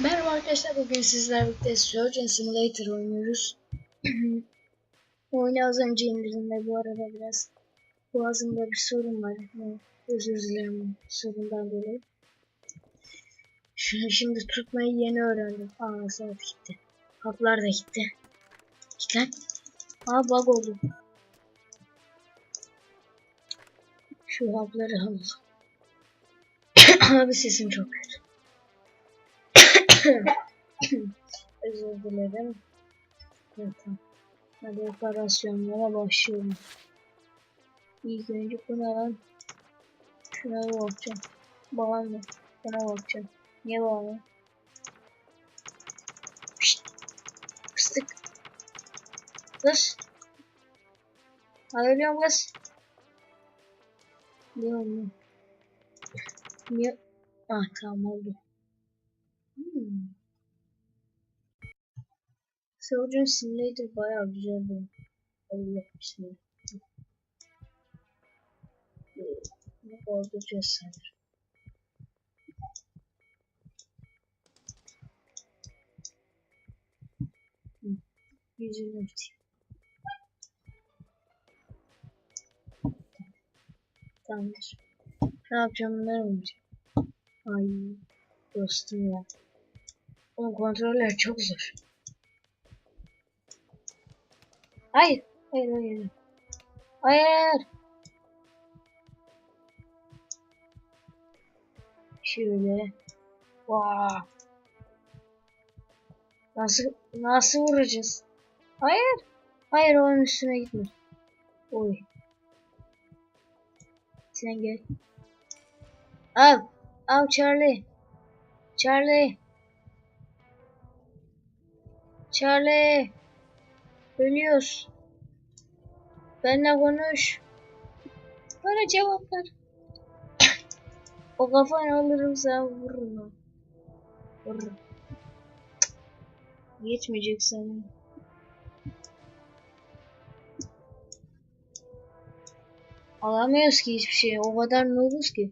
Merhaba arkadaşlar bugün sizlerle birlikte Surgeon Simulator oynuyoruz. Oyunu az önce indirdim ve bu arada biraz boğazımda bir sorun var. Yani özür dilerim sorundan dolayı. Şunu şimdi tutmayı yeni öğrendim. Aa saat gitti. Haplar da gitti. Git lan. Aa bug oldu. Şu hapları alalım. Abi sesim çok kötü. Özür dilerim. Evet, tamam. Hadi operasyonlara başlıyorum. İlk önce bu ne? Şuna bir bakacağım. Bağlı mı? Buna bakacağım. Niye bağlı? Pişt. Fıstık. Kız. Hadi ölüyorum kız. Niye olmuyor? Niye? Ah tamam oldu. Hmm. Surgeon Simulator bayağı güzel bir Allah bismillah. Ne oldukça sanır. Yüzünü örteyim. Tamamdır. Ne yapacağım bunları mı? Ay dostum ya. Oğlum kontroller çok zor. Hayır. Hayır hayır. Hayır. Şöyle. Vaa. Nasıl nasıl vuracağız? Hayır. Hayır onun üstüne gitme. Oy. Sen gel. Al. Al Charlie. Charlie. Charlie. Ölüyoruz. Benle konuş. Bana cevap ver. o kafanı alırım sen vururum. Vururum. Geçmeyecek sana. Alamıyoruz ki hiçbir şey. O kadar noobuz ki.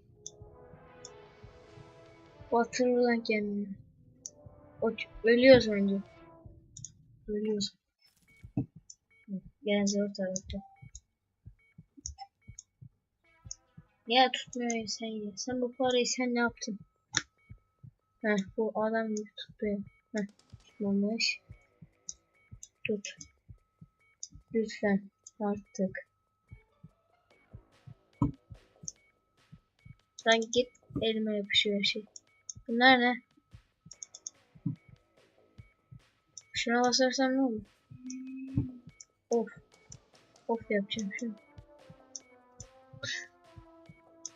Batırır lan kendini. O, ölüyoruz bence. Ölüyoruz. Gene zor tarafta. Ya tutmuyor sen ya. Sen bu parayı sen ne yaptın? Heh bu adam gibi tutuyor. Heh tutmamış. Tut. Lütfen artık. Sen git elime yapışıyor şey. Bunlar ne? Şuna basarsam ne olur? Of. Of yapacağım şunu.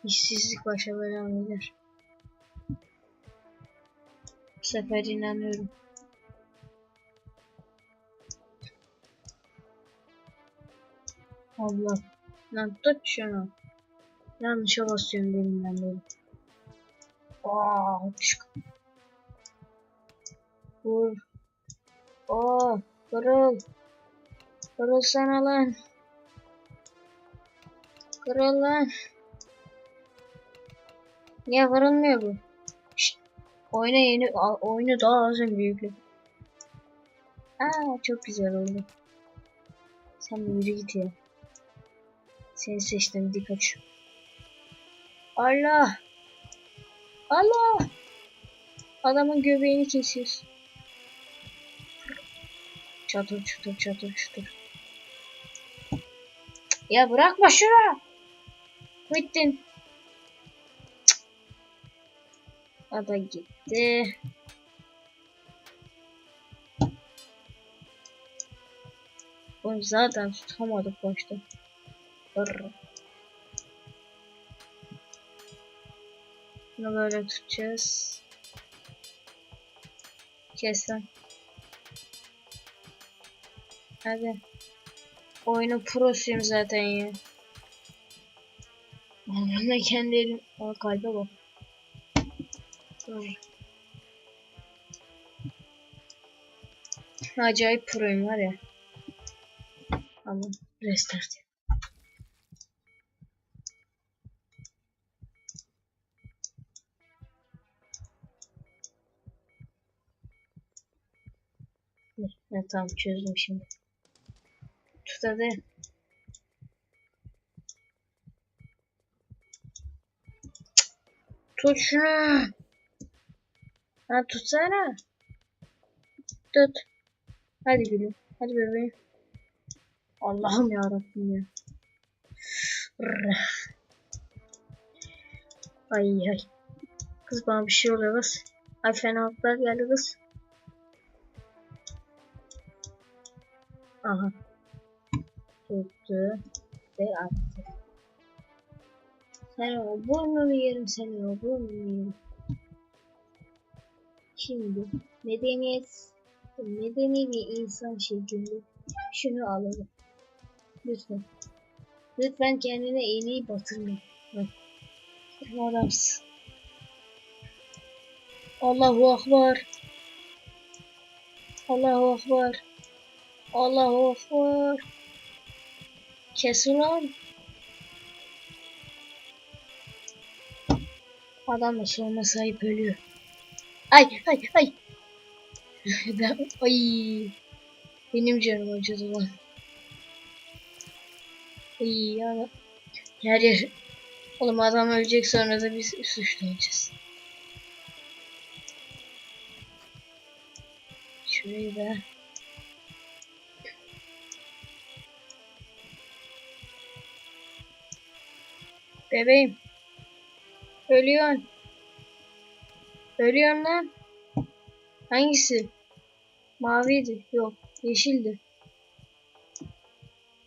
İşsizlik başa bela gelir. Bu sefer inanıyorum. Allah. Lan tut şunu. Yanlışa basıyorum benimden böyle. Aa, çık. Vur. Aa, kırıl. Kırıl sana lan. Kırıl lan. Niye kırılmıyor bu? Şşt. Oyuna yeni, oyunu daha az yükle. Aa, çok güzel oldu. Sen yürü git ya. Seni seçtim dikkat. Allah. Allah. Adamın göbeğini kesiyorsun. Çatır çatır çatır çatır. Ya bırakma şunu. Bittin. O da gitti. Oğlum zaten tutamadık başta. Bunu böyle tutacağız. Kes lan. Hadi. Oyunun prosuyum zaten ya. Vallahi ben kendi elim... Aa kalbe bak. Dur. Acayip proyum var ya. Tamam. Restart. Ha, tamam çözdüm şimdi. Hadi. Tut şunu. Ha tutsana. Tut. Hadi gülüm. Hadi bebeğim. Allah'ım ya Rabbim ya. Ay ay. Kız bana bir şey oluyor kız. Ay fenalıklar geldi kız. Aha. Tuttu. Ve attı. Sen o burnunu yerim seni o burnunu yerim. Şimdi medeniyet medeni bir insan şeklinde şunu alalım. Lütfen. Lütfen kendine iğneyi batırma. Bak. Adamsın. Allahu Akbar. Allahu Akbar. Allahu Akbar. Kes. Adam da sorma sahip ölüyor. Ay ay ay. ben, ay. Benim canım acıdı lan. Ay ya. Her yer. Oğlum adam ölecek sonra da biz suçlu olacağız. Şurayı da. Bebeğim. Ölüyorsun. Ölüyorsun lan. Hangisi? Maviydi. Yok. Yeşildi.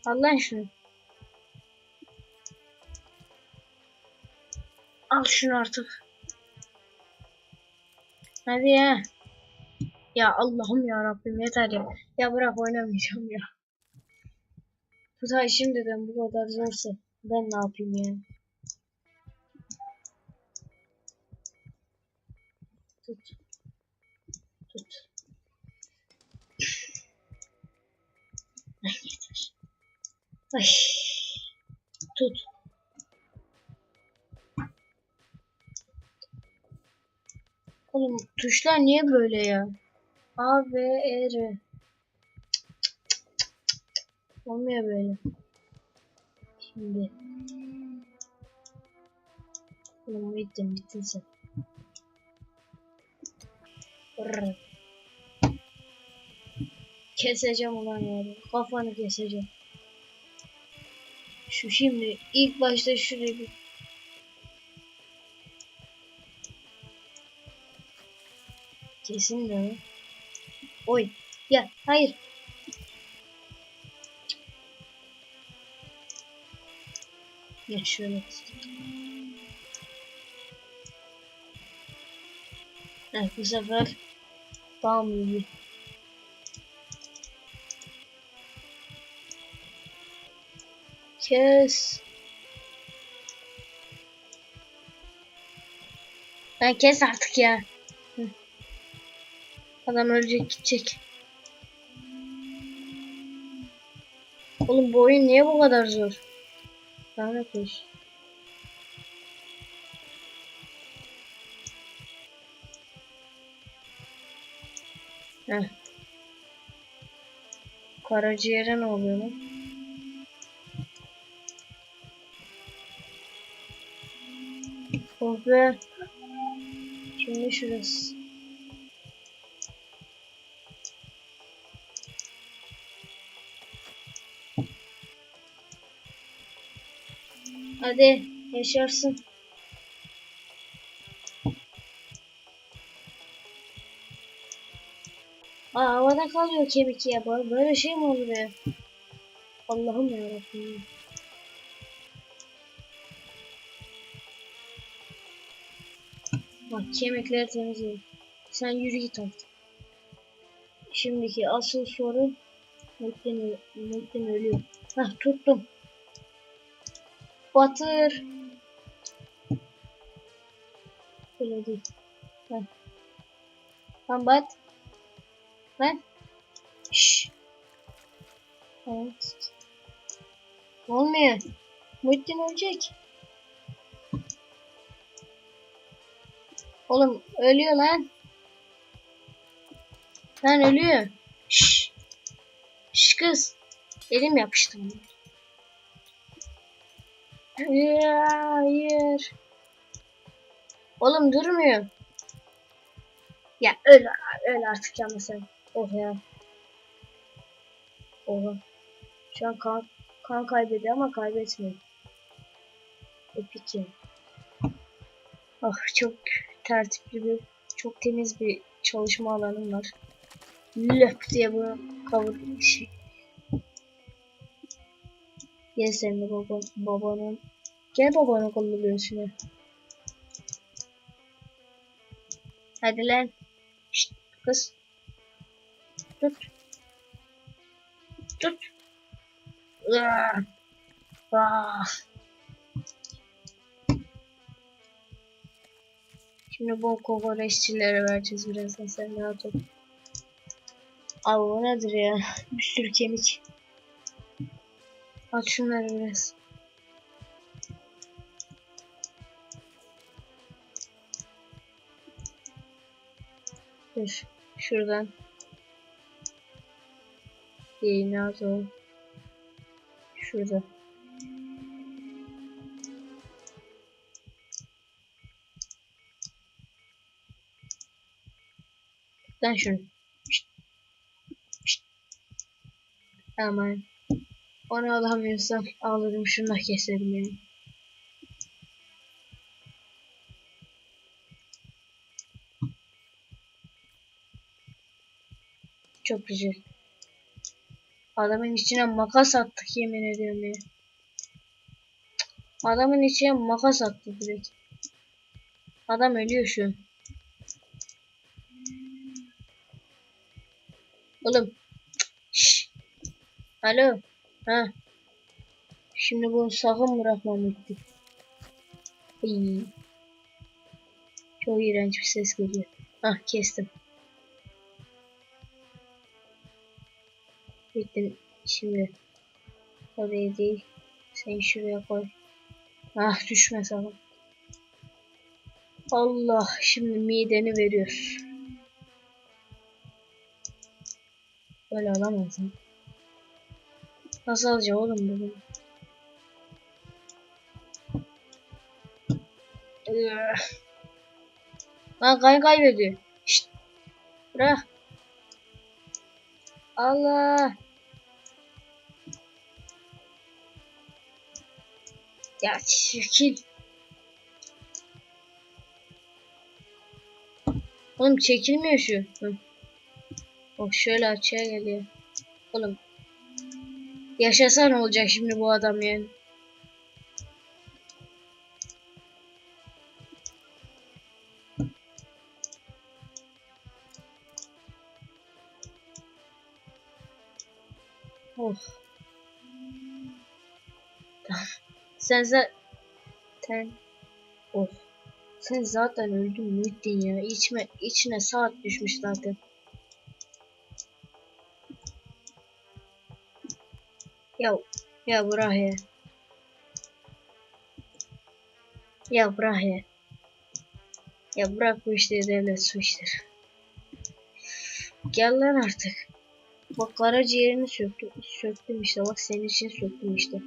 Al lan şunu. Al şunu artık. Hadi ya. Ya Allah'ım ya Rabbim yeter ya. Ya bırak oynamayacağım ya. Tutay şimdiden bu kadar zorsa ben ne yapayım ya. Tut. Tut. Ay yeter. Ay. Tut. Oğlum tuşlar niye böyle ya? A, B, E, R. Olmuyor böyle. Şimdi. Oğlum bittin bittin sen. Brr. Keseceğim ulan ya. Kafanı keseceğim. Şu şimdi ilk başta şurayı bir Kesin de. Oy. Ya hayır. Ya şöyle. Evet bu sefer daha mı iyi? Kes. Ben kes artık ya. Adam ölecek gidecek. Oğlum bu oyun niye bu kadar zor? Lanet olsun. Heh. Karaciğere ne oluyor lan? Oh be. Şimdi şurası. Hadi yaşarsın. Havada kalıyor kemik ya. Böyle, şey mi olur ya? Allah'ım yarabbim. Bak kemikleri temizleyin. Sen yürü git artık. Şimdiki asıl soru Muhittin, Muhittin ölüyor. Hah tuttum. Batır. Böyle değil. Heh. Lan bat. Lan. Şşş. Evet. Olmuyor. Muhittin ölecek. Oğlum ölüyor lan. Lan ölüyor. Şşş. kız. Elim yapıştı. Ya, hayır. Oğlum durmuyor. Ya öl, öl artık yanma sen. Oh ya. Oha. Şu an kan, kan kaybediyor ama kaybetmiyor. Epik ya. Ah çok tertipli bir, çok temiz bir çalışma alanım var. Löp diye bunu kavur şey. Gel sen de baba, babanın. Gel babanın kolunu şunu. Hadi lan. Şşt, kız. Tut. Tut. Ah. Ah. Şimdi bu kokoreççilere vereceğiz birazdan sen rahat ol. Abi bu nedir ya? Bir sürü kemik. Aç şunları biraz. Şuradan. İyi nerede? Şurada. Lan şunu. Şşt. Aman. Onu alamıyorsam alırım şunu keserim yani. Çok güzel. Adamın içine makas attık yemin ediyorum ya. Adamın içine makas attık direkt. Adam ölüyor şu an. Oğlum. Şşş. Alo. Ha. Şimdi bunu sakın bırakmam. İyi. Çok iğrenç bir ses geliyor. Ah kestim. Bittim. Şimdi oraya değil. Sen şuraya koy. Ah düşme sakın. Allah şimdi mideni veriyor. Böyle alamazsın. Nasıl alacağım oğlum bunu? Lan kay kaybediyor. Şşt. Bırak. Allah. Ya çirkin. Oğlum çekilmiyor şu. Hı. Bak şöyle açığa geliyor. Oğlum. Yaşasa olacak şimdi bu adam yani? Sen zaten Oh. Sen zaten öldün Muhittin ya. İçme, içine saat düşmüş zaten. Ya ya bırak ya. Ya bırak ya. Ya bırak bu işleri devlet su işleri. Gel lan artık. Bak karaciğerini söktüm, söktüm işte bak senin için söktüm işte.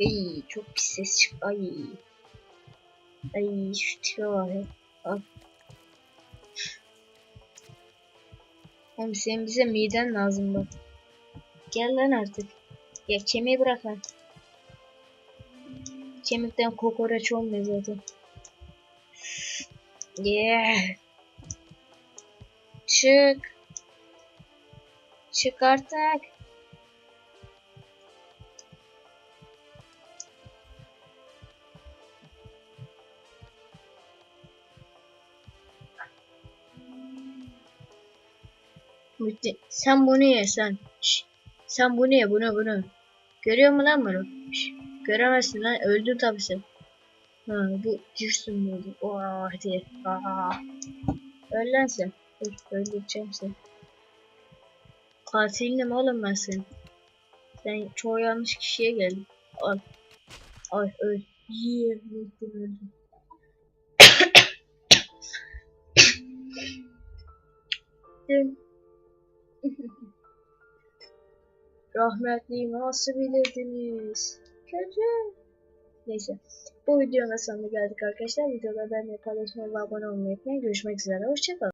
Ay çok pis ses çık. Ay. Ay şu tipe var ya. Al. Oğlum senin bize miden lazım bak. Gel lan artık. Ya kemiği bırak lan. Kemikten kokoreç olmuyor zaten. Yeah. Çık. Çık artık. Sen bunu ye sen. Şş, sen bunu ye bunu bunu. Görüyor musun lan bunu? Şş, göremezsin lan öldün tabi sen. Ha, bu düşsün böyle. Oh diye. Aa. Öl lan sen. Dur öldüreceğim seni. Katilinim oğlum ben senin. Sen çoğu yanlış kişiye geldin. Al. Ay öl. Yiye. Muhittin öldü. Dün Rahmetli nasıl bilirdiniz? Kötü. Neyse. Bu videonun sonuna geldik arkadaşlar. Videoda beğenmeyi, paylaşmayı ve abone olmayı unutmayın. Görüşmek üzere. Hoşçakalın.